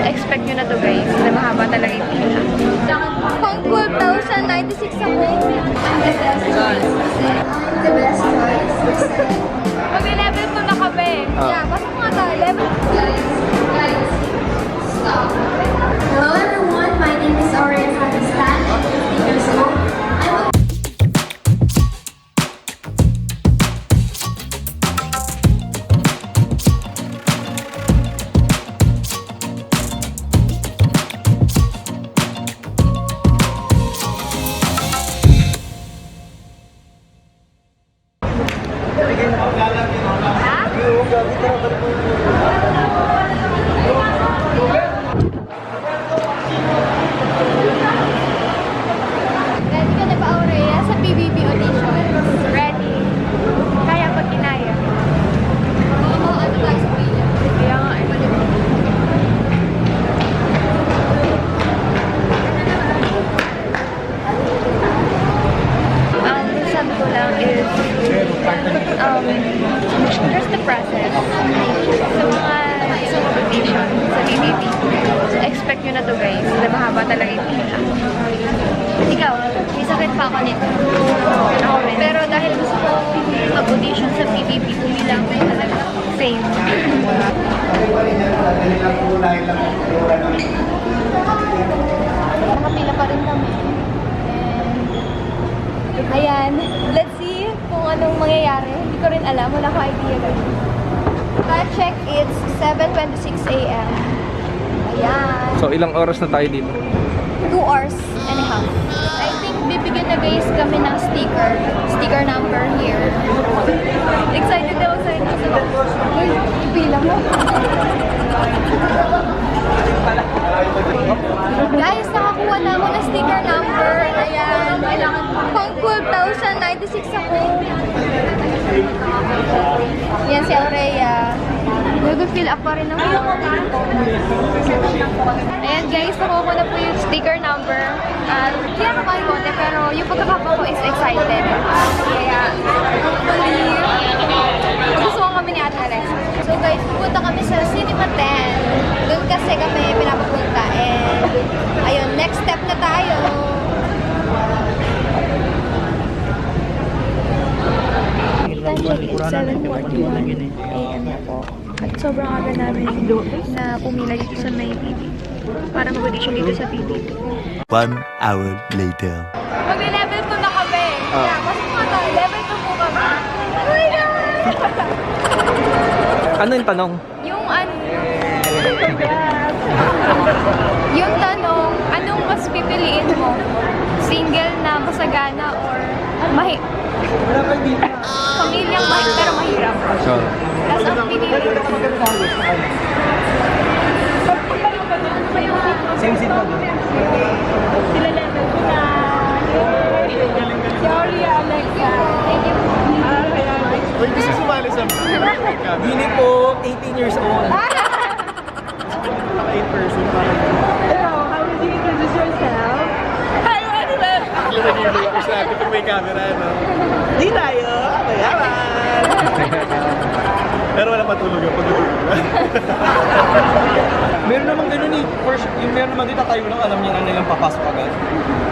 Expect nyo na to guys, na mahaba talaga yung pila. Pang 12,096 ako. The best choice. Mag-level expect nyo na to guys, na mahaba talaga yung pila. Ikaw, may sakit pa ako nito. Ako rin. Pero dahil gusto ko mag-audition sa PBB, umilang ko talaga. Same. Nakapila pa rin kami. And, ayan, let's see kung anong mangyayari. Hindi ko rin alam, wala ko idea guys. Time check, it's 7.26 a.m. Ayan, So ilang oras na tayo dito? 2 hours and a half. I think bibigyan na guys kami ng sticker. Sticker number here. Excited daw sa inyo. Uy, ipila mo. Guys, nakakuha na ako ng sticker number. Ayan, kailangan pang 12,096 ako. Yan si Aurea. Nag-fill up pa rin ako. Ayan guys, nakuha na po yung sticker number. At hindi ako kayo konti, pero yung pagkakapa ko is excited. Kaya, hopefully, gusto ko kami ni Ate Alexa. So guys, pupunta kami sa Cinema 10. Doon kasi kami pinapapunta. And, ayun, next step na tayo. Time check is 7.41 a.m. na po. At sobrang aga namin na pumila dito sa may PBB. Para mag-audition dito sa PBB. One hour later. Mag-level 2 na kami. Ah. Yeah, pasok nga tayo. Level 2 po kami. Oh my God! Ano yung tanong? Yung ano... yung tanong, anong mas pipiliin mo? Single na masagana or mahi... Pamilyang mahi pero mahirap. So, Tapos ang pinili ko. same seat pa Sila level ko na. Sorry, Alexa. Thank you. Uy, gusto sumali sa Bini po, 18 years old. Naka 8 person para How would you introduce yourself? Hi, Manuel! Yung nagiging ako sa atin kung may camera, no? Di yung meron naman dito tayo lang alam niya na nilang papasok agad.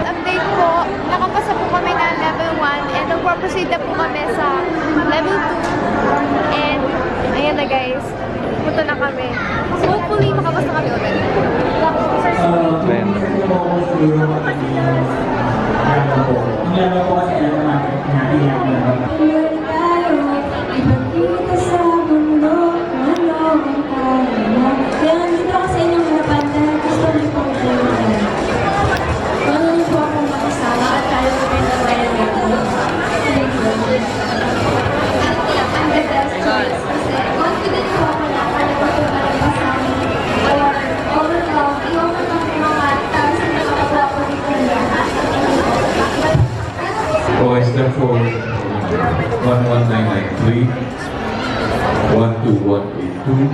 Update po, nakapasa po kami ng level 1 and nagpo-proceed na po kami sa level 2. And, 11993, 12182,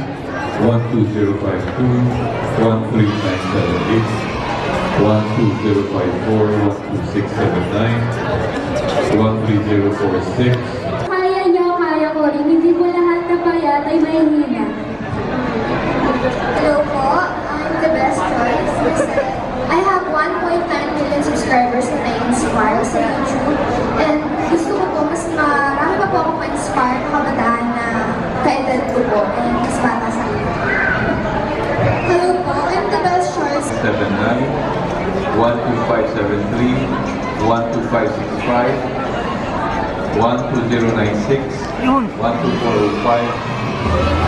12052, 13978, 12054, 12679, 13046, kabataan na kaedad ko po and mas bata sa akin. Hello po, I'm the best choice. 79 12573 12565 12096 12405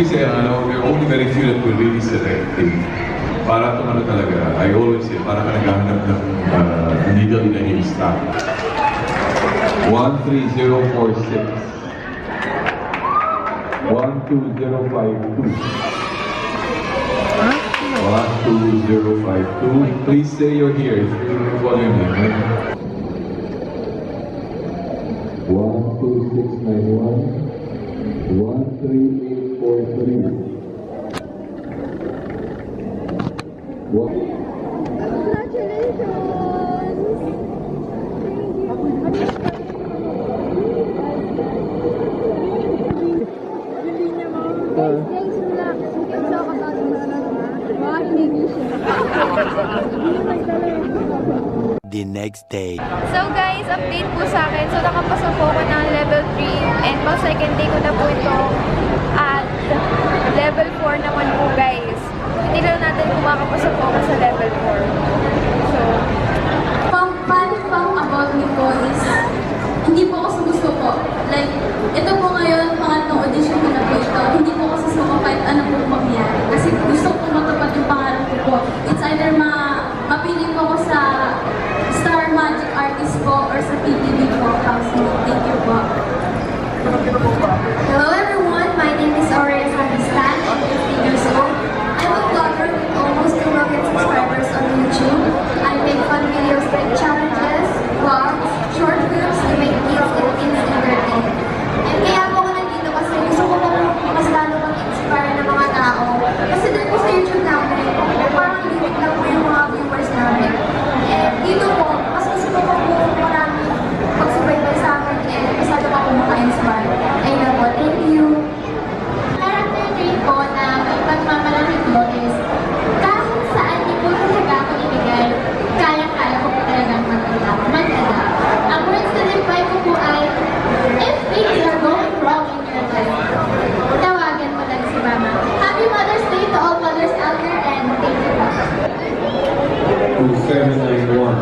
Every say, now we're only very few that were really selective. Para to ano talaga, I always say, para ka naghahanap ng uh, needle in a haystack. One three zero four six. One two zero five two. One two zero five two. Please say you're here. What do you mean? 12691. 138. for three. What? The next day. So guys, update po sa akin. So nakapasa po ako ng level 3 and pang second day ko na po ito level 4 naman po guys. Hindi lang natin kung makapasok po sa level 4. So, Fun, fun fact about me po is, hindi po ako sumusto po. Like, ito po ngayon, pangatlong audition ko na po ito. Hindi po ako sumuko kahit ano po mangyari. Kasi gusto ko matupad yung pangarap ko po. It's either ma mapili po ako sa Star Magic Artist po or sa PTV po. Thank you po. Hello everyone, my name is Aurelia Sanistan. I'm 15 years old. I'm a vlogger with almost 2 million subscribers on YouTube. I make fun videos like challenges, vlogs, short films to make kids and teens entertain. And kaya po ako nandito kasi gusto ko po mas lalo mag-inspire ng mga tao. Kasi din po sa YouTube namin, parang limit lang po yung mga viewers namin. And dito po, mas gusto ko po po marami magsubaybay sa akin and masyado pa po maka-inspire. Ayun po, thank you. Character trait po na may pagmamalaki ko is kahit saan niyo po talaga ako ibigay, kaya-kaya ko po talagang maganda. Maganda. Ang words to live ko po ay, if things are going wrong in your life, tawagan mo lang si Mama. Happy Mother's Day to all mothers out there and thank you po. 2791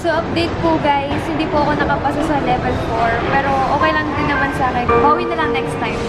so update po guys, hindi po ako nakapasa sa level 4 pero okay lang din naman sa akin. Bawi na lang next time.